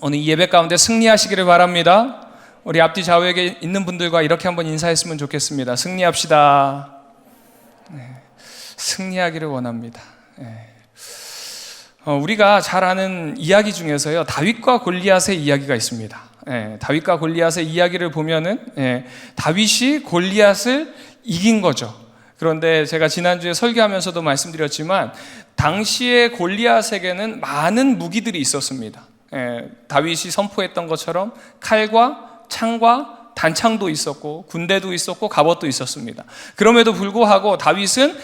오늘 이 예배 가운데 승리하시기를 바랍니다. 우리 앞뒤 좌우에게 있는 분들과 이렇게 한번 인사했으면 좋겠습니다. 승리합시다. 네, 승리하기를 원합니다. 네. 어, 우리가 잘 아는 이야기 중에서요 다윗과 골리앗의 이야기가 있습니다. 예, 다윗과 골리앗의 이야기를 보면은 예, 다윗이 골리앗을 이긴 거죠. 그런데 제가 지난주에 설교하면서도 말씀드렸지만 당시에 골리앗에게는 많은 무기들이 있었습니다. 예, 다윗이 선포했던 것처럼 칼과 창과 단창도 있었고 군대도 있었고 갑옷도 있었습니다. 그럼에도 불구하고 다윗은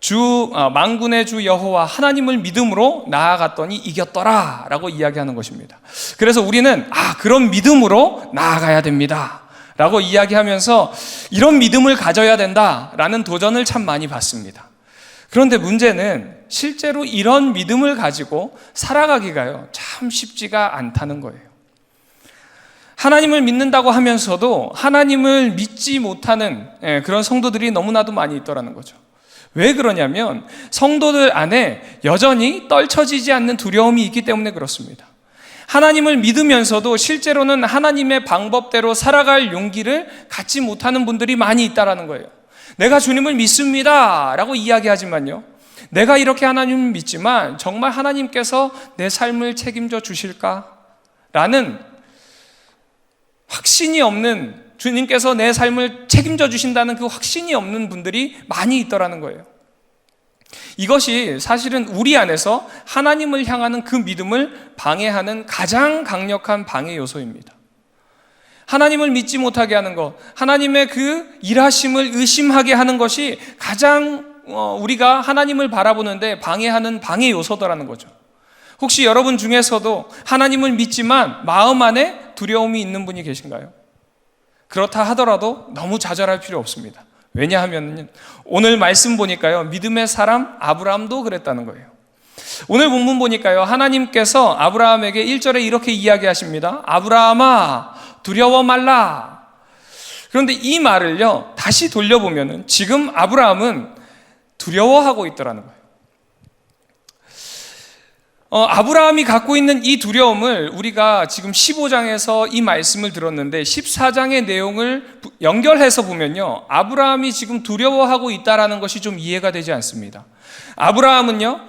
주 어, 만군의 주 여호와 하나님을 믿음으로 나아갔더니 이겼더라라고 이야기하는 것입니다. 그래서 우리는 아 그런 믿음으로 나아가야 됩니다. 라고 이야기하면서 이런 믿음을 가져야 된다라는 도전을 참 많이 받습니다. 그런데 문제는 실제로 이런 믿음을 가지고 살아가기가요 참 쉽지가 않다는 거예요. 하나님을 믿는다고 하면서도 하나님을 믿지 못하는 예, 그런 성도들이 너무나도 많이 있더라는 거죠. 왜 그러냐면 성도들 안에 여전히 떨쳐지지 않는 두려움이 있기 때문에 그렇습니다. 하나님을 믿으면서도 실제로는 하나님의 방법대로 살아갈 용기를 갖지 못하는 분들이 많이 있다라는 거예요. 내가 주님을 믿습니다. 라고 이야기하지만요. 내가 이렇게 하나님을 믿지만 정말 하나님께서 내 삶을 책임져 주실까? 라는 확신이 없는 주님께서 내 삶을 책임져 주신다는 그 확신이 없는 분들이 많이 있더라는 거예요. 이것이 사실은 우리 안에서 하나님을 향하는 그 믿음을 방해하는 가장 강력한 방해 요소입니다. 하나님을 믿지 못하게 하는 것, 하나님의 그 일하심을 의심하게 하는 것이 가장 어, 우리가 하나님을 바라보는데 방해하는 방해 요소더라는 거죠. 혹시 여러분 중에서도 하나님을 믿지만 마음 안에 두려움이 있는 분이 계신가요? 그렇다 하더라도 너무 좌절할 필요 없습니다. 왜냐하면 오늘 말씀 보니까요. 믿음의 사람 아브라함도 그랬다는 거예요. 오늘 본문 보니까요. 하나님께서 아브라함에게 1절에 이렇게 이야기하십니다. 아브라함아 두려워 말라. 그런데 이 말을요. 다시 돌려보면은 지금 아브라함은 두려워하고 있더라는 거예요. 어, 아브라함이 갖고 있는 이 두려움을 우리가 지금 15장에서 이 말씀을 들었는데 14장의 내용을 연결해서 보면요. 아브라함이 지금 두려워하고 있다라는 것이 좀 이해가 되지 않습니다. 아브라함은요.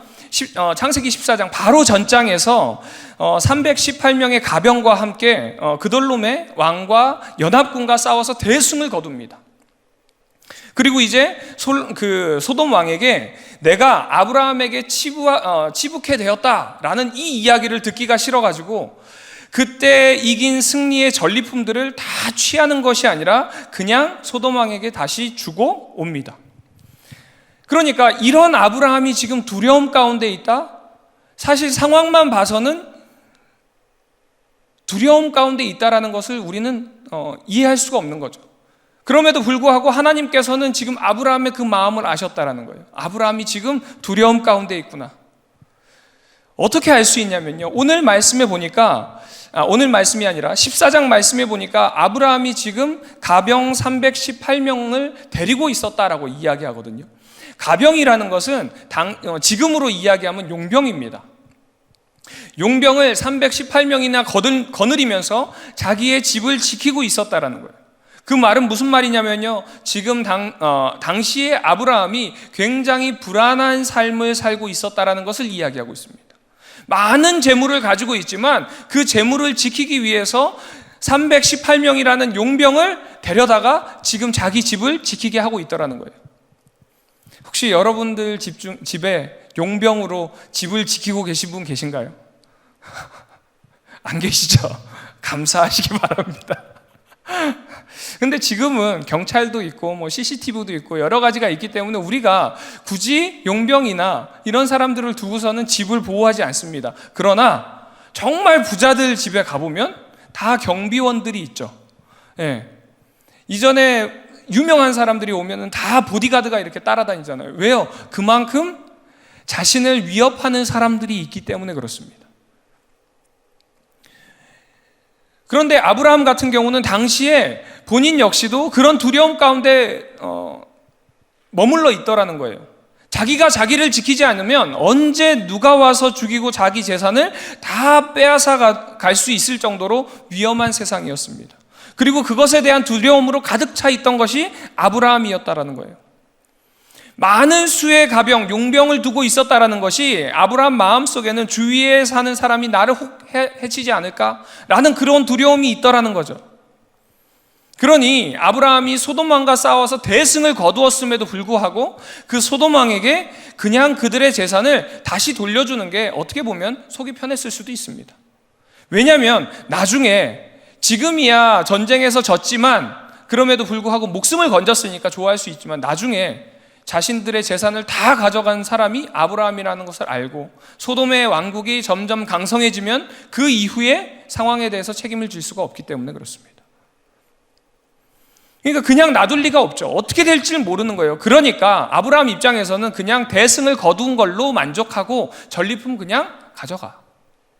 어, 창세기 14장 바로 전장에서 318명의 가병과 함께 어, 그돌롬의 왕과 연합군과 싸워서 대승을 거둡니다. 그리고 이제 소, 그 소돔 왕에게 내가 아브라함에게 치부, 어, 치북해 되었다라는 이 이야기를 듣기가 싫어가지고 그때 이긴 승리의 전리품들을 다 취하는 것이 아니라 그냥 소돔 왕에게 다시 주고 옵니다. 그러니까 이런 아브라함이 지금 두려움 가운데 있다? 사실 상황만 봐서는 두려움 가운데 있다라는 것을 우리는 어, 이해할 수가 없는 거죠. 그럼에도 불구하고 하나님께서는 지금 아브라함의 그 마음을 아셨다라는 거예요. 아브라함이 지금 두려움 가운데 있구나. 어떻게 알 수 있냐면요. 오늘 말씀에 보니까 아, 오늘 말씀이 아니라 14장 말씀에 보니까 아브라함이 지금 가병 318명을 데리고 있었다라고 이야기하거든요. 가병이라는 것은 당, 어, 지금으로 이야기하면 용병입니다. 용병을 318명이나 거들, 거느리면서 자기의 집을 지키고 있었다라는 거예요. 그 말은 무슨 말이냐면요. 지금 당, 어, 당시에 아브라함이 굉장히 불안한 삶을 살고 있었다라는 것을 이야기하고 있습니다. 많은 재물을 가지고 있지만 그 재물을 지키기 위해서 318명이라는 용병을 데려다가 지금 자기 집을 지키게 하고 있더라는 거예요. 혹시 여러분들 집 중, 집에 용병으로 집을 지키고 계신 분 계신가요? 안 계시죠? 감사하시기 바랍니다. 근데 지금은 경찰도 있고 뭐 CCTV도 있고 여러 가지가 있기 때문에 우리가 굳이 용병이나 이런 사람들을 두고서는 집을 보호하지 않습니다. 그러나 정말 부자들 집에 가보면 다 경비원들이 있죠. 예. 이전에 유명한 사람들이 오면은 다 보디가드가 이렇게 따라다니잖아요. 왜요? 그만큼 자신을 위협하는 사람들이 있기 때문에 그렇습니다. 그런데 아브라함 같은 경우는 당시에 본인 역시도 그런 두려움 가운데 어, 머물러 있더라는 거예요. 자기가 자기를 지키지 않으면 언제 누가 와서 죽이고 자기 재산을 다 빼앗아 갈 수 있을 정도로 위험한 세상이었습니다. 그리고 그것에 대한 두려움으로 가득 차 있던 것이 아브라함이었다라는 거예요. 많은 수의 가병, 용병을 두고 있었다라는 것이 아브라함 마음 속에는 주위에 사는 사람이 나를 혹 해- 해치지 않을까라는 그런 두려움이 있더라는 거죠. 그러니 아브라함이 소돔왕과 싸워서 대승을 거두었음에도 불구하고 그 소돔왕에게 그냥 그들의 재산을 다시 돌려주는 게 어떻게 보면 속이 편했을 수도 있습니다. 왜냐하면 나중에 지금이야 전쟁에서 졌지만 그럼에도 불구하고 목숨을 건졌으니까 좋아할 수 있지만 나중에 자신들의 재산을 다 가져간 사람이 아브라함이라는 것을 알고 소돔의 왕국이 점점 강성해지면 그 이후의 상황에 대해서 책임을 질 수가 없기 때문에 그렇습니다. 그러니까 그냥 놔둘 리가 없죠. 어떻게 될지를 모르는 거예요. 그러니까 아브라함 입장에서는 그냥 대승을 거둔 걸로 만족하고 전리품 그냥 가져가.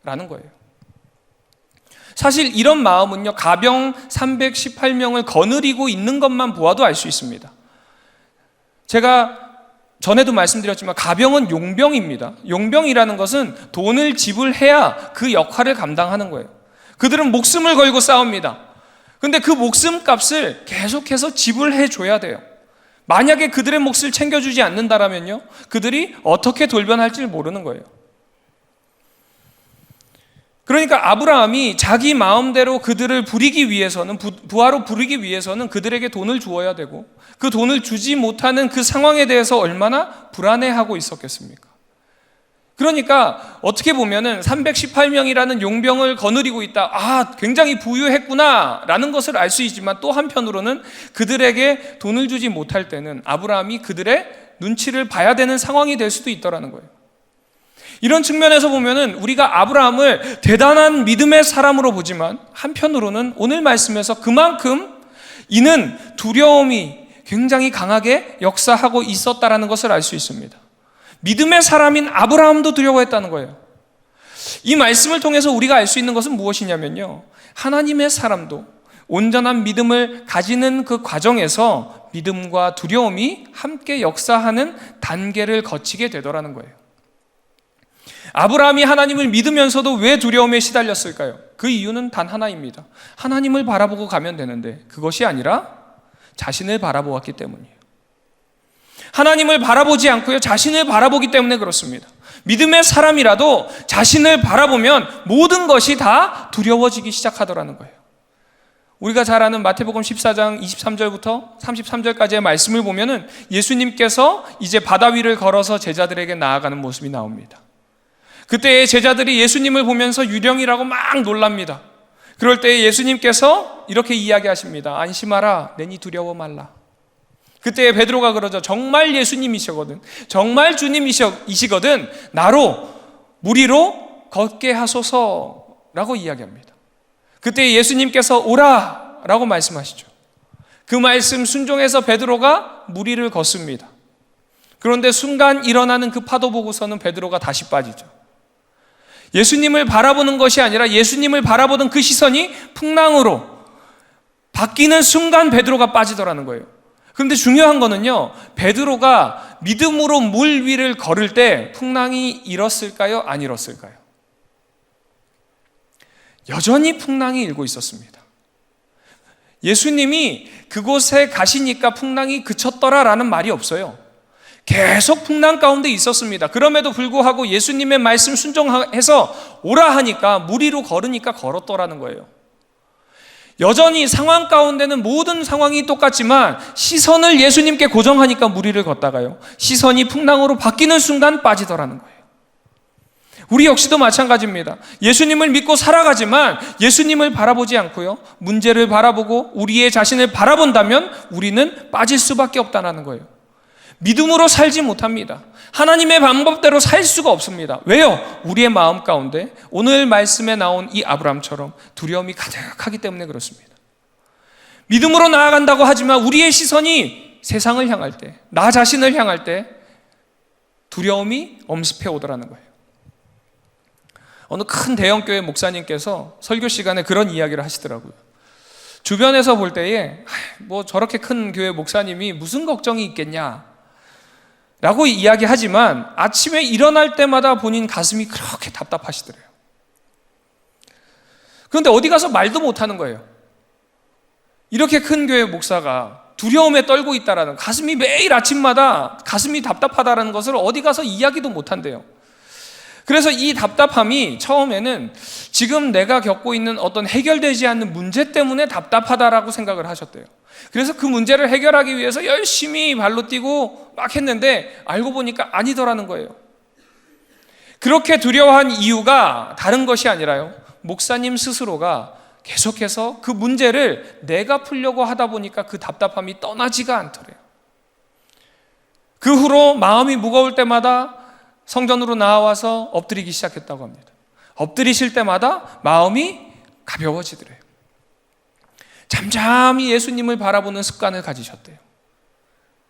라는 거예요. 사실 이런 마음은요, 가병 318명을 거느리고 있는 것만 보아도 알 수 있습니다. 제가 전에도 말씀드렸지만 가병은 용병입니다. 용병이라는 것은 돈을 지불해야 그 역할을 감당하는 거예요. 그들은 목숨을 걸고 싸웁니다. 근데 그 목숨 값을 계속해서 지불해 줘야 돼요. 만약에 그들의 몫을 챙겨주지 않는다라면요, 그들이 어떻게 돌변할지 모르는 거예요. 그러니까 아브라함이 자기 마음대로 그들을 부리기 위해서는 부, 부하로 부리기 위해서는 그들에게 돈을 주어야 되고 그 돈을 주지 못하는 그 상황에 대해서 얼마나 불안해하고 있었겠습니까? 그러니까 어떻게 보면은 318명이라는 용병을 거느리고 있다. 아, 굉장히 부유했구나라는 것을 알 수 있지만 또 한편으로는 그들에게 돈을 주지 못할 때는 아브라함이 그들의 눈치를 봐야 되는 상황이 될 수도 있더라는 거예요. 이런 측면에서 보면은 우리가 아브라함을 대단한 믿음의 사람으로 보지만 한편으로는 오늘 말씀에서 그만큼 이는 두려움이 굉장히 강하게 역사하고 있었다라는 것을 알 수 있습니다. 믿음의 사람인 아브라함도 두려워했다는 거예요. 이 말씀을 통해서 우리가 알 수 있는 것은 무엇이냐면요. 하나님의 사람도 온전한 믿음을 가지는 그 과정에서 믿음과 두려움이 함께 역사하는 단계를 거치게 되더라는 거예요. 아브라함이 하나님을 믿으면서도 왜 두려움에 시달렸을까요? 그 이유는 단 하나입니다. 하나님을 바라보고 가면 되는데 그것이 아니라 자신을 바라보았기 때문이에요. 하나님을 바라보지 않고요. 자신을 바라보기 때문에 그렇습니다. 믿음의 사람이라도 자신을 바라보면 모든 것이 다 두려워지기 시작하더라는 거예요. 우리가 잘 아는 마태복음 14장 23절부터 33절까지의 말씀을 보면은 예수님께서 이제 바다 위를 걸어서 제자들에게 나아가는 모습이 나옵니다. 그때 제자들이 예수님을 보면서 유령이라고 막 놀랍니다. 그럴 때 예수님께서 이렇게 이야기하십니다. 안심하라, 내니 두려워 말라. 그때 베드로가 그러죠. 정말 예수님이시거든. 정말 주님이시거든. 나로 무리로 걷게 하소서라고 이야기합니다. 그때 예수님께서 오라라고 말씀하시죠. 그 말씀 순종해서 베드로가 무리를 걷습니다. 그런데 순간 일어나는 그 파도 보고서는 베드로가 다시 빠지죠. 예수님을 바라보는 것이 아니라 예수님을 바라보던 그 시선이 풍랑으로 바뀌는 순간 베드로가 빠지더라는 거예요. 그런데 중요한 거는요, 베드로가 믿음으로 물 위를 걸을 때 풍랑이 일었을까요? 안 일었을까요? 여전히 풍랑이 일고 있었습니다. 예수님이 그곳에 가시니까 풍랑이 그쳤더라라는 말이 없어요. 계속 풍랑 가운데 있었습니다. 그럼에도 불구하고 예수님의 말씀 순종해서 오라 하니까 무리로 걸으니까 걸었더라는 거예요. 여전히 상황 가운데는 모든 상황이 똑같지만 시선을 예수님께 고정하니까 무리를 걷다가요. 시선이 풍랑으로 바뀌는 순간 빠지더라는 거예요. 우리 역시도 마찬가지입니다. 예수님을 믿고 살아가지만 예수님을 바라보지 않고요. 문제를 바라보고 우리의 자신을 바라본다면 우리는 빠질 수밖에 없다는 거예요. 믿음으로 살지 못합니다. 하나님의 방법대로 살 수가 없습니다. 왜요? 우리의 마음 가운데 오늘 말씀에 나온 이 아브람처럼 두려움이 가득하기 때문에 그렇습니다. 믿음으로 나아간다고 하지만 우리의 시선이 세상을 향할 때, 나 자신을 향할 때 두려움이 엄습해 오더라는 거예요. 어느 큰 대형교회 목사님께서 설교 시간에 그런 이야기를 하시더라고요. 주변에서 볼 때에 뭐 저렇게 큰 교회 목사님이 무슨 걱정이 있겠냐. 라고 이야기하지만 아침에 일어날 때마다 본인 가슴이 그렇게 답답하시더래요. 그런데 어디 가서 말도 못 하는 거예요. 이렇게 큰 교회 목사가 두려움에 떨고 있다라는 가슴이 매일 아침마다 가슴이 답답하다라는 것을 어디 가서 이야기도 못 한대요. 그래서 이 답답함이 처음에는 지금 내가 겪고 있는 어떤 해결되지 않는 문제 때문에 답답하다라고 생각을 하셨대요. 그래서 그 문제를 해결하기 위해서 열심히 발로 뛰고 막 했는데 알고 보니까 아니더라는 거예요. 그렇게 두려워한 이유가 다른 것이 아니라요. 목사님 스스로가 계속해서 그 문제를 내가 풀려고 하다 보니까 그 답답함이 떠나지가 않더래요. 그 후로 마음이 무거울 때마다 성전으로 나와서 엎드리기 시작했다고 합니다. 엎드리실 때마다 마음이 가벼워지더래요. 잠잠히 예수님을 바라보는 습관을 가지셨대요.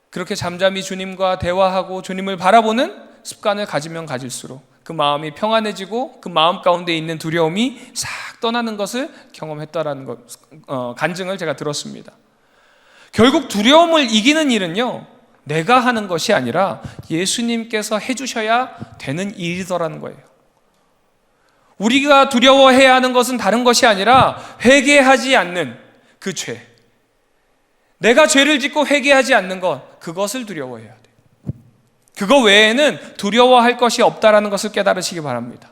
그렇게 잠잠히 주님과 대화하고 주님을 바라보는 습관을 가지면 가질수록 그 마음이 평안해지고 그 마음 가운데 있는 두려움이 싹 떠나는 것을 경험했다라는 것, 어, 간증을 제가 들었습니다. 결국 두려움을 이기는 일은요, 내가 하는 것이 아니라 예수님께서 해주셔야 되는 일이더라는 거예요. 우리가 두려워해야 하는 것은 다른 것이 아니라 회개하지 않는 그 죄. 내가 죄를 짓고 회개하지 않는 것, 그것을 두려워해야 돼요. 그거 외에는 두려워할 것이 없다라는 것을 깨달으시기 바랍니다.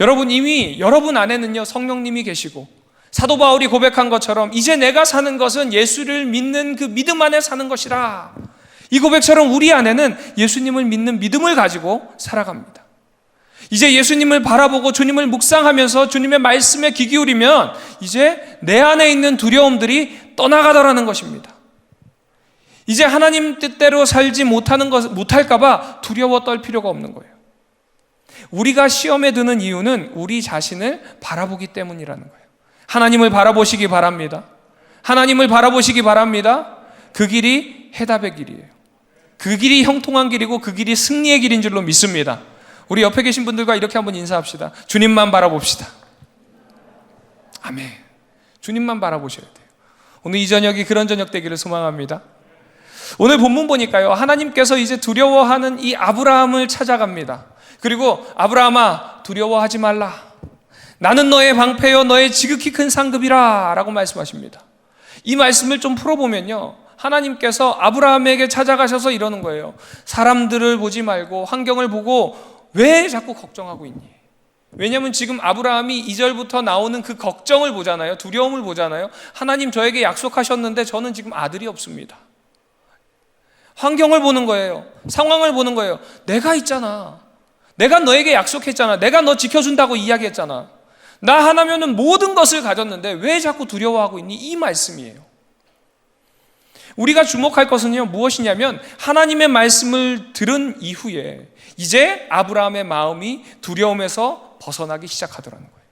여러분 이미 여러분 안에는요 성령님이 계시고 사도 바울이 고백한 것처럼 이제 내가 사는 것은 예수를 믿는 그 믿음 안에 사는 것이라. 이 고백처럼 우리 안에는 예수님을 믿는 믿음을 가지고 살아갑니다. 이제 예수님을 바라보고 주님을 묵상하면서 주님의 말씀에 귀 기울이면 이제 내 안에 있는 두려움들이 떠나가더라는 것입니다. 이제 하나님 뜻대로 살지 못하는 것, 못할까봐 두려워 떨 필요가 없는 거예요. 우리가 시험에 드는 이유는 우리 자신을 바라보기 때문이라는 거예요. 하나님을 바라보시기 바랍니다. 하나님을 바라보시기 바랍니다. 그 길이 해답의 길이에요. 그 길이 형통한 길이고 그 길이 승리의 길인 줄로 믿습니다. 우리 옆에 계신 분들과 이렇게 한번 인사합시다. 주님만 바라봅시다. 아멘. 주님만 바라보셔야 돼요. 오늘 이 저녁이 그런 저녁 되기를 소망합니다. 오늘 본문 보니까요. 하나님께서 이제 두려워하는 이 아브라함을 찾아갑니다. 그리고 아브라함아 두려워하지 말라. 나는 너의 방패요 너의 지극히 큰 상급이라 라고 말씀하십니다. 이 말씀을 좀 풀어보면요. 하나님께서 아브라함에게 찾아가셔서 이러는 거예요. 사람들을 보지 말고 환경을 보고 왜 자꾸 걱정하고 있니? 왜냐하면 지금 아브라함이 2절부터 나오는 그 걱정을 보잖아요. 두려움을 보잖아요. 하나님 저에게 약속하셨는데 저는 지금 아들이 없습니다. 환경을 보는 거예요. 상황을 보는 거예요. 내가 있잖아. 내가 너에게 약속했잖아. 내가 너 지켜준다고 이야기했잖아. 나 하나면은 모든 것을 가졌는데 왜 자꾸 두려워하고 있니? 이 말씀이에요. 우리가 주목할 것은요, 무엇이냐면 하나님의 말씀을 들은 이후에 이제 아브라함의 마음이 두려움에서 벗어나기 시작하더라는 거예요.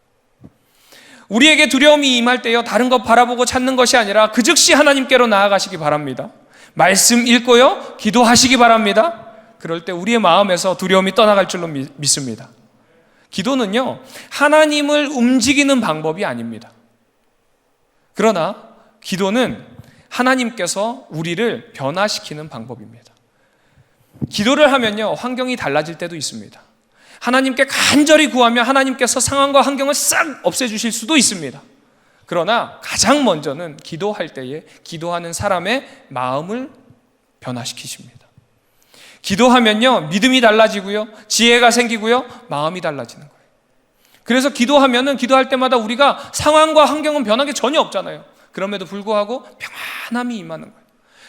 우리에게 두려움이 임할 때요, 다른 것 바라보고 찾는 것이 아니라 그 즉시 하나님께로 나아가시기 바랍니다. 말씀 읽고요, 기도하시기 바랍니다. 그럴 때 우리의 마음에서 두려움이 떠나갈 줄로 믿습니다. 기도는요, 하나님을 움직이는 방법이 아닙니다. 그러나 기도는 하나님께서 우리를 변화시키는 방법입니다. 기도를 하면요, 환경이 달라질 때도 있습니다. 하나님께 간절히 구하면 하나님께서 상황과 환경을 싹 없애주실 수도 있습니다. 그러나 가장 먼저는 기도할 때에 기도하는 사람의 마음을 변화시키십니다. 기도하면요, 믿음이 달라지고요, 지혜가 생기고요, 마음이 달라지는 거예요. 그래서 기도하면은 기도할 때마다 우리가 상황과 환경은 변한 게 전혀 없잖아요. 그럼에도 불구하고 평안함이 임하는 거예요.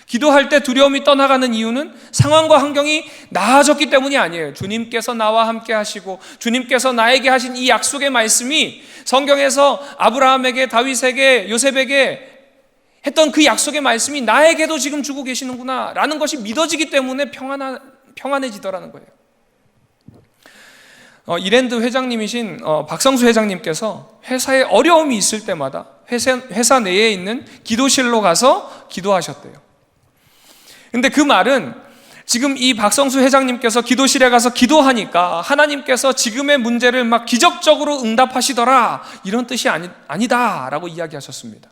기도할 때 두려움이 떠나가는 이유는 상황과 환경이 나아졌기 때문이 아니에요. 주님께서 나와 함께 하시고 주님께서 나에게 하신 이 약속의 말씀이 성경에서 아브라함에게 다윗에게 요셉에게 했던 그 약속의 말씀이 나에게도 지금 주고 계시는구나 라는 것이 믿어지기 때문에 평안하, 평안해지더라는 거예요. 어, 이랜드 회장님이신 어, 박성수 회장님께서 회사에 어려움이 있을 때마다 회사, 회사 내에 있는 기도실로 가서 기도하셨대요. 근데 그 말은 지금 이 박성수 회장님께서 기도실에 가서 기도하니까 하나님께서 지금의 문제를 막 기적적으로 응답하시더라 이런 뜻이 아니, 아니다 라고 이야기하셨습니다.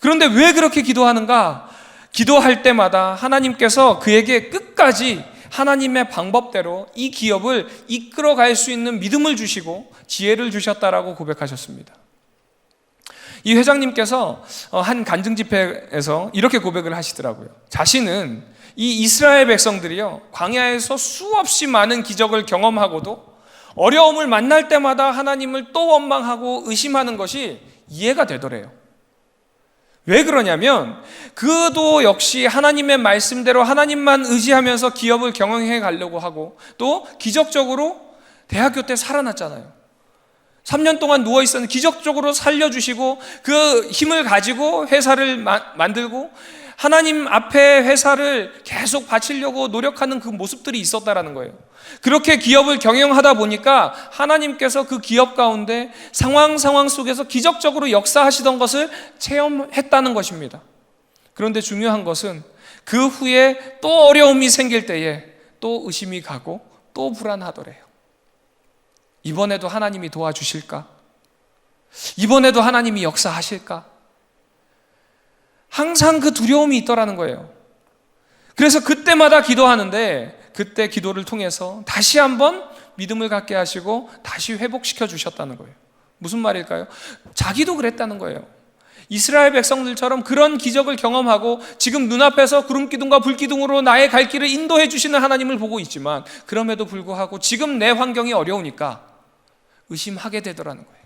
그런데 왜 그렇게 기도하는가? 기도할 때마다 하나님께서 그에게 끝까지 하나님의 방법대로 이 기업을 이끌어 갈 수 있는 믿음을 주시고 지혜를 주셨다라고 고백하셨습니다. 이 회장님께서 어, 한 간증 집회에서 이렇게 고백을 하시더라고요. 자신은 이 이스라엘 백성들이요, 광야에서 수없이 많은 기적을 경험하고도 어려움을 만날 때마다 하나님을 또 원망하고 의심하는 것이 이해가 되더래요. 왜 그러냐면 그도 역시 하나님의 말씀대로 하나님만 의지하면서 기업을 경영해 가려고 하고 또 기적적으로 대학교 때 살아났잖아요. 3년 동안 누워 있었는데 기적적으로 살려주시고 그 힘을 가지고 회사를 마, 만들고 하나님 앞에 회사를 계속 바치려고 노력하는 그 모습들이 있었다라는 거예요. 그렇게 기업을 경영하다 보니까 하나님께서 그 기업 가운데 상황 상황 속에서 기적적으로 역사하시던 것을 체험했다는 것입니다. 그런데 중요한 것은 그 후에 또 어려움이 생길 때에 또 의심이 가고 또 불안하더래요. 이번에도 하나님이 도와주실까? 이번에도 하나님이 역사하실까? 항상 그 두려움이 있더라는 거예요. 그래서 그때마다 기도하는데 그때 기도를 통해서 다시 한번 믿음을 갖게 하시고 다시 회복시켜 주셨다는 거예요. 무슨 말일까요? 자기도 그랬다는 거예요. 이스라엘 백성들처럼 그런 기적을 경험하고 지금 눈앞에서 구름 기둥과 불 기둥으로 나의 갈 길을 인도해 주시는 하나님을 보고 있지만 그럼에도 불구하고 지금 내 환경이 어려우니까 의심하게 되더라는 거예요.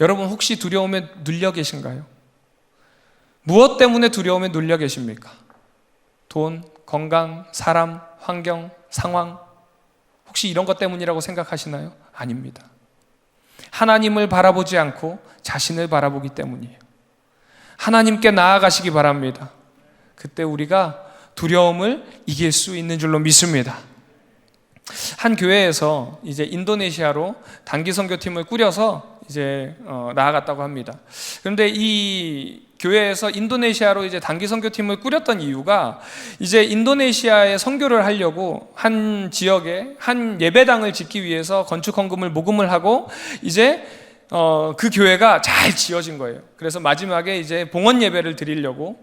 여러분 혹시 두려움에 눌려 계신가요? 무엇 때문에 두려움에 눌려 계십니까? 돈, 건강, 사람, 환경, 상황. 혹시 이런 것 때문이라고 생각하시나요? 아닙니다. 하나님을 바라보지 않고 자신을 바라보기 때문이에요. 하나님께 나아가시기 바랍니다. 그때 우리가 두려움을 이길 수 있는 줄로 믿습니다. 한 교회에서 이제 인도네시아로 단기 선교팀을 꾸려서 이제 어, 나아갔다고 합니다. 그런데 이 교회에서 인도네시아로 이제 단기 선교팀을 꾸렸던 이유가 이제 인도네시아에 선교를 하려고 한 지역에 한 예배당을 짓기 위해서 건축 헌금을 모금을 하고 이제 어, 그 교회가 잘 지어진 거예요. 그래서 마지막에 이제 봉헌 예배를 드리려고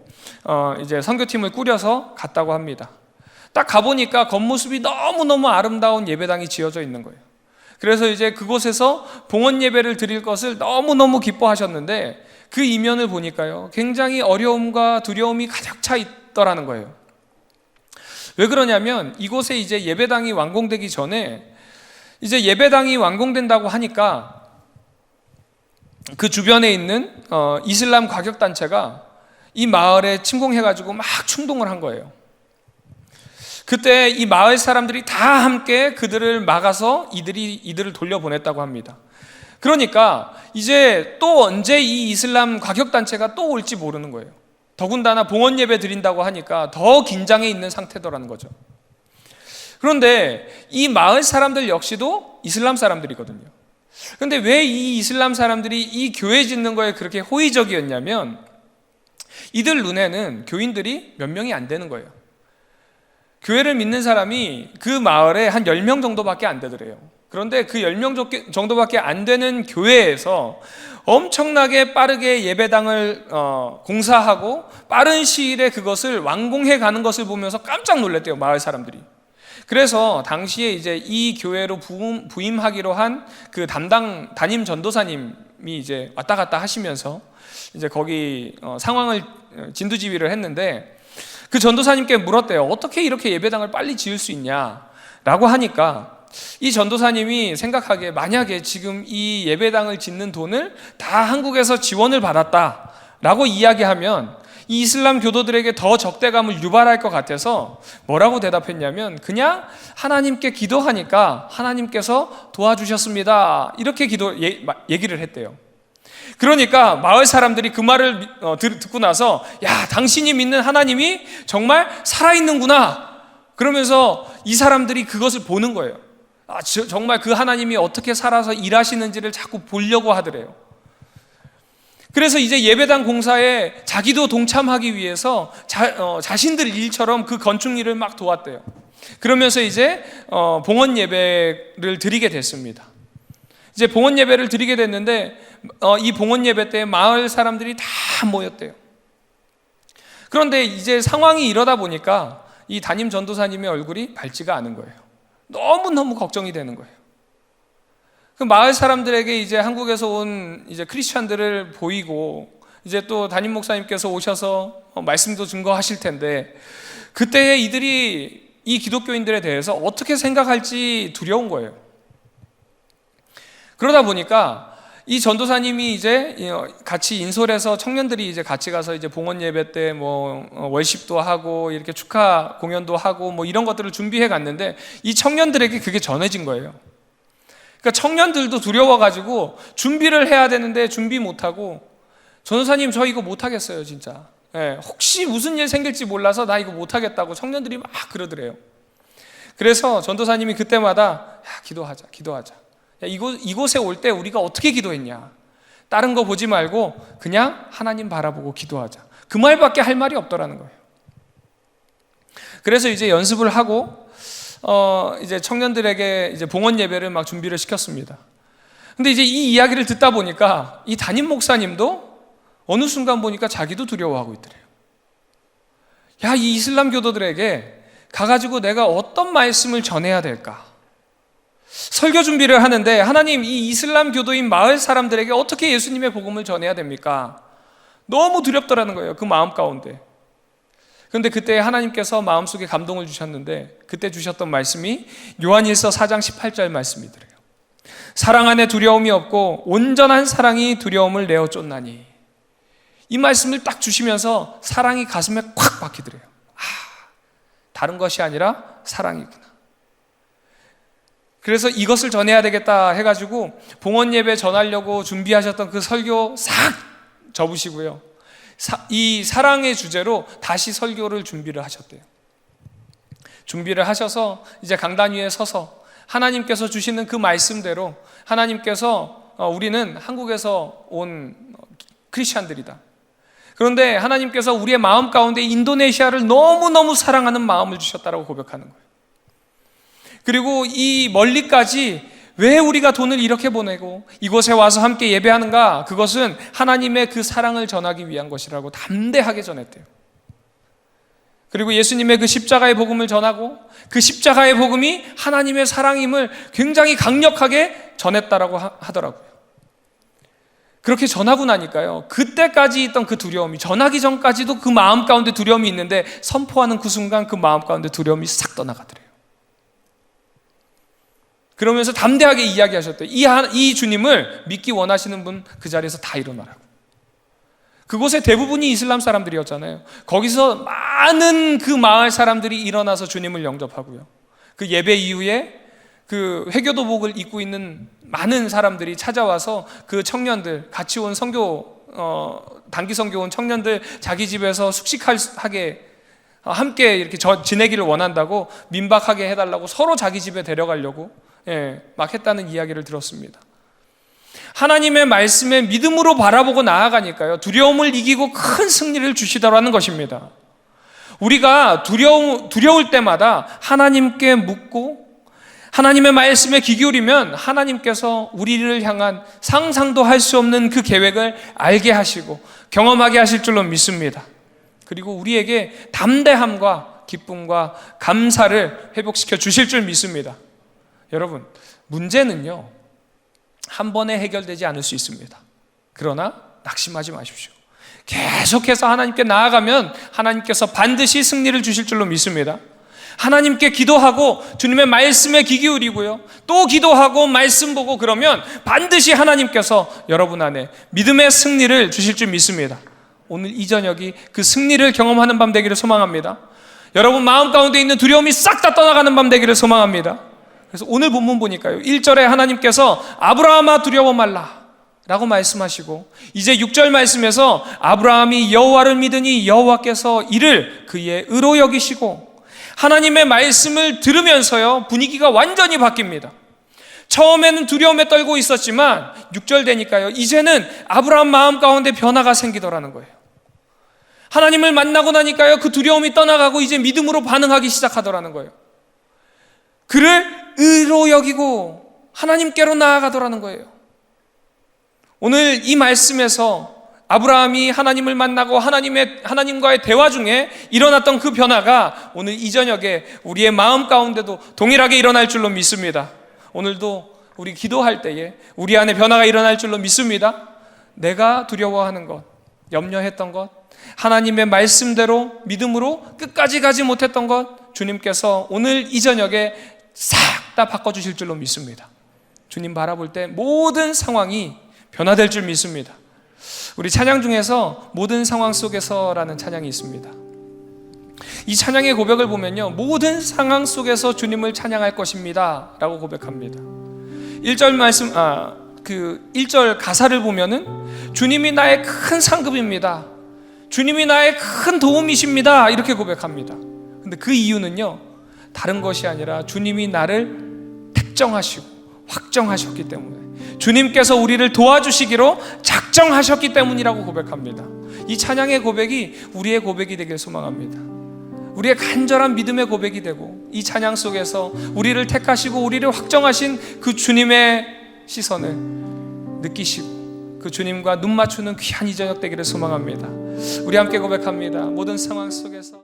어, 이제 선교팀을 꾸려서 갔다고 합니다. 딱 가보니까 겉모습이 너무너무 아름다운 예배당이 지어져 있는 거예요. 그래서 이제 그곳에서 봉헌 예배를 드릴 것을 너무너무 기뻐하셨는데 그 이면을 보니까요. 굉장히 어려움과 두려움이 가득 차 있더라는 거예요. 왜 그러냐면 이곳에 이제 예배당이 완공되기 전에 이제 예배당이 완공된다고 하니까 그 주변에 있는 어, 이슬람 과격 단체가 이 마을에 침공해가지고 막 충동을 한 거예요. 그때 이 마을 사람들이 다 함께 그들을 막아서 이들이 이들을 돌려보냈다고 합니다. 그러니까 이제 또 언제 이 이슬람 과격 단체가 또 올지 모르는 거예요. 더군다나 봉헌 예배 드린다고 하니까 더 긴장해 있는 상태더라는 거죠. 그런데 이 마을 사람들 역시도 이슬람 사람들이거든요. 그런데 왜 이 이슬람 사람들이 이 교회 짓는 거에 그렇게 호의적이었냐면 이들 눈에는 교인들이 몇 명이 안 되는 거예요. 교회를 믿는 사람이 그 마을에 한 10명 정도밖에 안 되더래요. 그런데 그 10명 정도밖에 안 되는 교회에서 엄청나게 빠르게 예배당을 어, 공사하고 빠른 시일에 그것을 완공해 가는 것을 보면서 깜짝 놀랐대요, 마을 사람들이. 그래서 당시에 이제 이 교회로 부임, 하기로 한 그 담당 담임 전도사님이 이제 왔다 갔다 하시면서 이제 거기 어, 상황을 진두지휘를 했는데 그 전도사님께 물었대요. 어떻게 이렇게 예배당을 빨리 지을 수 있냐? 라고 하니까 이 전도사님이 생각하기에 만약에 지금 이 예배당을 짓는 돈을 다 한국에서 지원을 받았다. 라고 이야기하면 이 이슬람 교도들에게 더 적대감을 유발할 것 같아서 뭐라고 대답했냐면 그냥 하나님께 기도하니까 하나님께서 도와주셨습니다. 이렇게 기도, 예, 얘기를 했대요. 그러니까 마을 사람들이 그 말을 어, 듣고 나서 야 당신이 믿는 하나님이 정말 살아있는구나. 그러면서 이 사람들이 그것을 보는 거예요. 아, 정말 그 하나님이 어떻게 살아서 일하시는지를 자꾸 보려고 하더래요. 그래서 이제 예배당 공사에 자기도 동참하기 위해서 자, 어, 자신들 일처럼 그 건축 일을 막 도왔대요. 그러면서 이제 어, 봉헌 예배를 드리게 됐습니다. 이제 봉헌 예배를 드리게 됐는데 어, 이 봉헌 예배 때 마을 사람들이 다 모였대요. 그런데 이제 상황이 이러다 보니까 이 담임 전도사님의 얼굴이 밝지가 않은 거예요. 너무너무 걱정이 되는 거예요. 그 마을 사람들에게 이제 한국에서 온 이제 크리스천들을 보이고 이제 또 담임 목사님께서 오셔서 어, 말씀도 증거하실 텐데 그때 이들이 이 기독교인들에 대해서 어떻게 생각할지 두려운 거예요. 그러다 보니까 이 전도사님이 이제 어, 같이 인솔해서 청년들이 이제 같이 가서 이제 봉헌 예배 때 뭐 월십도 하고 이렇게 축하 공연도 하고 뭐 이런 것들을 준비해 갔는데 이 청년들에게 그게 전해진 거예요. 그러니까 청년들도 두려워가지고 준비를 해야 되는데 준비 못하고 전도사님 저 이거 못하겠어요 진짜. 예, 혹시 무슨 일 생길지 몰라서 나 이거 못하겠다고 청년들이 막 그러더래요. 그래서 전도사님이 그때마다 야, 기도하자, 기도하자. 야, 이곳, 이곳에 올 때 우리가 어떻게 기도했냐. 다른 거 보지 말고 그냥 하나님 바라보고 기도하자. 그 말밖에 할 말이 없더라는 거예요. 그래서 이제 연습을 하고 어, 이제 청년들에게 이제 봉헌 예배를 막 준비를 시켰습니다. 근데 이제 이 이야기를 듣다 보니까 이 담임 목사님도 어느 순간 보니까 자기도 두려워하고 있더래요. 야, 이 이슬람 교도들에게 가가지고 내가 어떤 말씀을 전해야 될까? 설교 준비를 하는데 하나님 이 이슬람 교도인 마을 사람들에게 어떻게 예수님의 복음을 전해야 됩니까? 너무 두렵더라는 거예요. 그 마음 가운데. 그런데 그때 하나님께서 마음속에 감동을 주셨는데 그때 주셨던 말씀이 요한일서 4장 18절 말씀이더래요. 사랑 안에 두려움이 없고 온전한 사랑이 두려움을 내어 쫓나니 이 말씀을 딱 주시면서 사랑이 가슴에 콱 박히더래요. 아, 다른 것이 아니라 사랑이구나. 그래서 이것을 전해야 되겠다 해가지고 봉헌 예배 전하려고 준비하셨던 그 설교 싹 접으시고요. 사, 이 사랑의 주제로 다시 설교를 준비를 하셨대요. 준비를 하셔서 이제 강단 위에 서서 하나님께서 주시는 그 말씀대로 하나님께서 어, 우리는 한국에서 온 크리스천들이다. 그런데 하나님께서 우리의 마음 가운데 인도네시아를 너무너무 사랑하는 마음을 주셨다라고 고백하는 거예요. 그리고 이 멀리까지 왜 우리가 돈을 이렇게 보내고 이곳에 와서 함께 예배하는가? 그것은 하나님의 그 사랑을 전하기 위한 것이라고 담대하게 전했대요. 그리고 예수님의 그 십자가의 복음을 전하고 그 십자가의 복음이 하나님의 사랑임을 굉장히 강력하게 전했다라고 하더라고요. 그렇게 전하고 나니까요. 그때까지 있던 그 두려움이 전하기 전까지도 그 마음 가운데 두려움이 있는데 선포하는 그 순간 그 마음 가운데 두려움이 싹 떠나가더래요. 그러면서 담대하게 이야기하셨대요. 이, 이 주님을 믿기 원하시는 분 그 자리에서 다 일어나라고. 그곳에 대부분이 이슬람 사람들이었잖아요. 거기서 많은 그 마을 사람들이 일어나서 주님을 영접하고요. 그 예배 이후에 그 회교도복을 입고 있는 많은 사람들이 찾아와서 그 청년들 같이 온 성교 어, 단기 성교 온 청년들 자기 집에서 숙식하게 함께 이렇게 저, 지내기를 원한다고 민박하게 해달라고 서로 자기 집에 데려가려고 예, 막 했다는 이야기를 들었습니다. 하나님의 말씀에 믿음으로 바라보고 나아가니까요. 두려움을 이기고 큰 승리를 주시더라는 것입니다. 우리가 두려움, 두려울 때마다 하나님께 묻고 하나님의 말씀에 귀 기울이면 하나님께서 우리를 향한 상상도 할 수 없는 그 계획을 알게 하시고 경험하게 하실 줄로 믿습니다. 그리고 우리에게 담대함과 기쁨과 감사를 회복시켜 주실 줄 믿습니다. 여러분, 문제는요, 한 번에 해결되지 않을 수 있습니다. 그러나 낙심하지 마십시오. 계속해서 하나님께 나아가면 하나님께서 반드시 승리를 주실 줄로 믿습니다. 하나님께 기도하고 주님의 말씀에 귀 기울이고요. 또 기도하고 말씀 보고 그러면 반드시 하나님께서 여러분 안에 믿음의 승리를 주실 줄 믿습니다. 오늘 이 저녁이 그 승리를 경험하는 밤 되기를 소망합니다. 여러분 마음 가운데 있는 두려움이 싹 다 떠나가는 밤 되기를 소망합니다. 그래서 오늘 본문 보니까요. 1절에 하나님께서 아브라함아 두려워 말라. 라고 말씀하시고 이제 6절 말씀에서 아브라함이 여호와를 믿으니 여호와께서 이를 그의 의로 여기시고 하나님의 말씀을 들으면서요 분위기가 완전히 바뀝니다. 처음에는 두려움에 떨고 있었지만 6절 되니까요 이제는 아브라함 마음 가운데 변화가 생기더라는 거예요. 하나님을 만나고 나니까요 그 두려움이 떠나가고 이제 믿음으로 반응하기 시작하더라는 거예요. 그를 의로 여기고 하나님께로 나아가더라는 거예요. 오늘 이 말씀에서 아브라함이 하나님을 만나고 하나님의 하나님과의 대화 중에 일어났던 그 변화가 오늘 이 저녁에 우리의 마음 가운데도 동일하게 일어날 줄로 믿습니다. 오늘도 우리 기도할 때에 우리 안에 변화가 일어날 줄로 믿습니다. 내가 두려워하는 것, 염려했던 것, 하나님의 말씀대로 믿음으로 끝까지 가지 못했던 것 주님께서 오늘 이 저녁에 싹 다 바꿔 주실 줄로 믿습니다. 주님 바라볼 때 모든 상황이 변화될 줄 믿습니다. 우리 찬양 중에서 모든 상황 속에서라는 찬양이 있습니다. 이 찬양의 고백을 보면요. 모든 상황 속에서 주님을 찬양할 것입니다. 라고 고백합니다. 1절 말씀, 아, 그 1절 가사를 보면은 주님이 나의 큰 상급입니다. 주님이 나의 큰 도움이십니다. 이렇게 고백합니다. 근데 그 이유는요. 다른 것이 아니라 주님이 나를 택정하시고 확정하셨기 때문에 주님께서 우리를 도와주시기로 작정하셨기 때문이라고 고백합니다. 이 찬양의 고백이 우리의 고백이 되길 소망합니다. 우리의 간절한 믿음의 고백이 되고 이 찬양 속에서 우리를 택하시고 우리를 확정하신 그 주님의 시선을 느끼시고 그 주님과 눈 맞추는 귀한 이 저녁 되기를 소망합니다. 우리 함께 고백합니다. 모든 상황 속에서